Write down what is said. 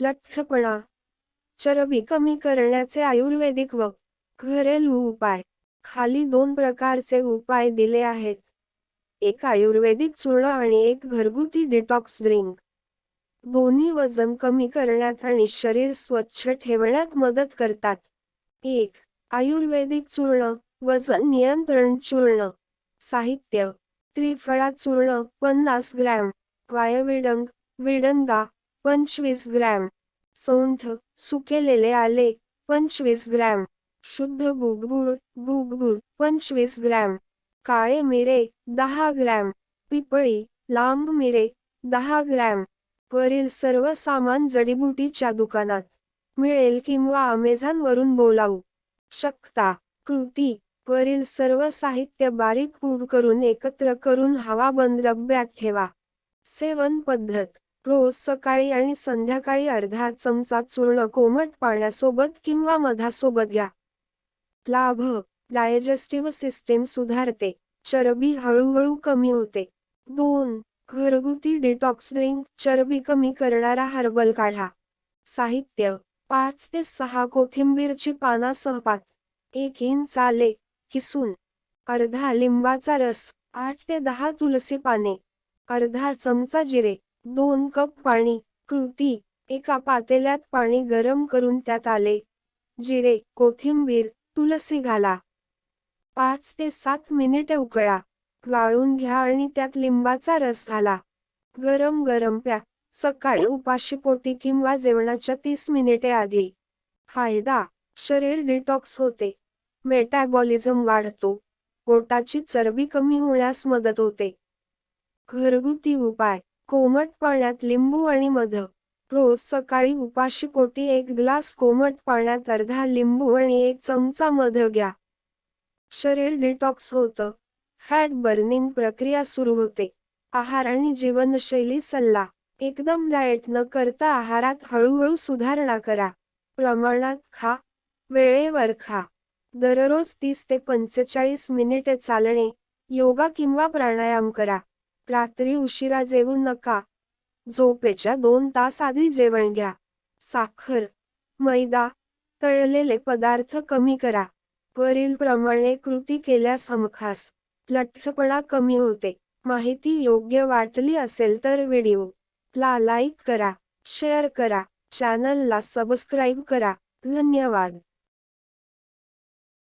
लठ्ठपणा. चरबी कमी करण्याचे आयुर्वेदिक व घरेलू उपाय. खाली दोन प्रकारचे उपाय दिले आहेत. एक आयुर्वेदिक चूर्ण आणि एक घरगुती डिटॉक्स ड्रिंक दोन्ही वजन कमी करण्यात आणि शरीर स्वच्छ ठेवण्यात मदत करतात. एक आयुर्वेदिक चूर्ण वजन नियंत्रण चूर्ण. साहित्य त्रिफळा चूर्ण पन्नास ग्रॅम. वायविडंग विडंगा पंचवीस ग्रॅम. सौंठ सुकेलेले आले पंचवीस ग्रॅम. शुद्ध गुगगुळ गुगगुळ पंचवीस ग्रॅम. काळे मिरे दहा ग्रॅम. पिपळी लांब मिरे दहा ग्रॅम. वरील सर्व सामान जडीबुटीच्या दुकानात. मिळेल किंवा अमेझॉन वरून बोलावू. शकता. कृती. वरील सर्व साहित्य बारीक पूड करून एकत्र करून हवा बंद डब्यात ठेवा. सेवन पद्धत. रोज सकाळी आणि संध्याकाळी अर्धा चमचा चूर्ण कोमट पाण्यासोबत किंवा मधासोबत घ्या. लाभ डायजेस्टिव्ह सिस्टीम सुधारते चरबी हळूहळू कमी होते. दोन घरगुती डिटॉक्स ड्रिंक चरबी कमी करणारा हर्बल काढा. साहित्य पाच ते सहा कोथिंबीरची पानासह पात एक इंच आले किसून. अर्धा लिंबाचा रस आठ ते दहा तुलसी पाने. अर्धा चमचा जिरे. दोन कप पाणी कृती एका पातेल्यात पाणी गरम करून त्यात आले. जिरे कोथिंबीर तुलसी घाला. पाच ते सात मिनिटे उकळा. गाळून घ्या आणि त्यात लिंबाचा रस घाला. गरम गरम प्या. सकाळी उपाशीपोटी किंवा जेवणाच्या तीस मिनिटे आधी. फायदा शरीर डिटॉक्स होते. मेटॅबॉलिझम वाढतो. पोटाची चरबी कमी होण्यास मदत होते. घरगुती उपाय. कोमट पाण्यात लिंबू आणि मध रोज सकाळी उपाशी कोटी एक ग्लास कोमट पाण्यात अर्धा लिंबू आणि एक चमचा मध घ्या. शरीर डिटॉक्स होतं. फॅट बर्निंग प्रक्रिया सुरू होते. आहार आणि जीवनशैली सल्ला. एकदम डाएट न करता आहारात हळूहळू सुधारणा करा. प्रमाणात खा. वेळेवर खा. दररोज तीस ते पंचेचाळीस मिनिटे चालणे. योगा किंवा प्राणायाम करा. रात्री उशिरा जेवू नका. झोपेच्या दोन तास आधी जेवण घ्या. साखर मैदा तळलेले पदार्थ कमी करा. वरील प्रमाणे कृती केल्यास हमखास. लठ्ठपणा कमी होते. माहिती योग्य वाटली असेल तर व्हिडिओ ला लाईक करा शेअर करा चॅनलला सबस्क्राईब करा. धन्यवाद.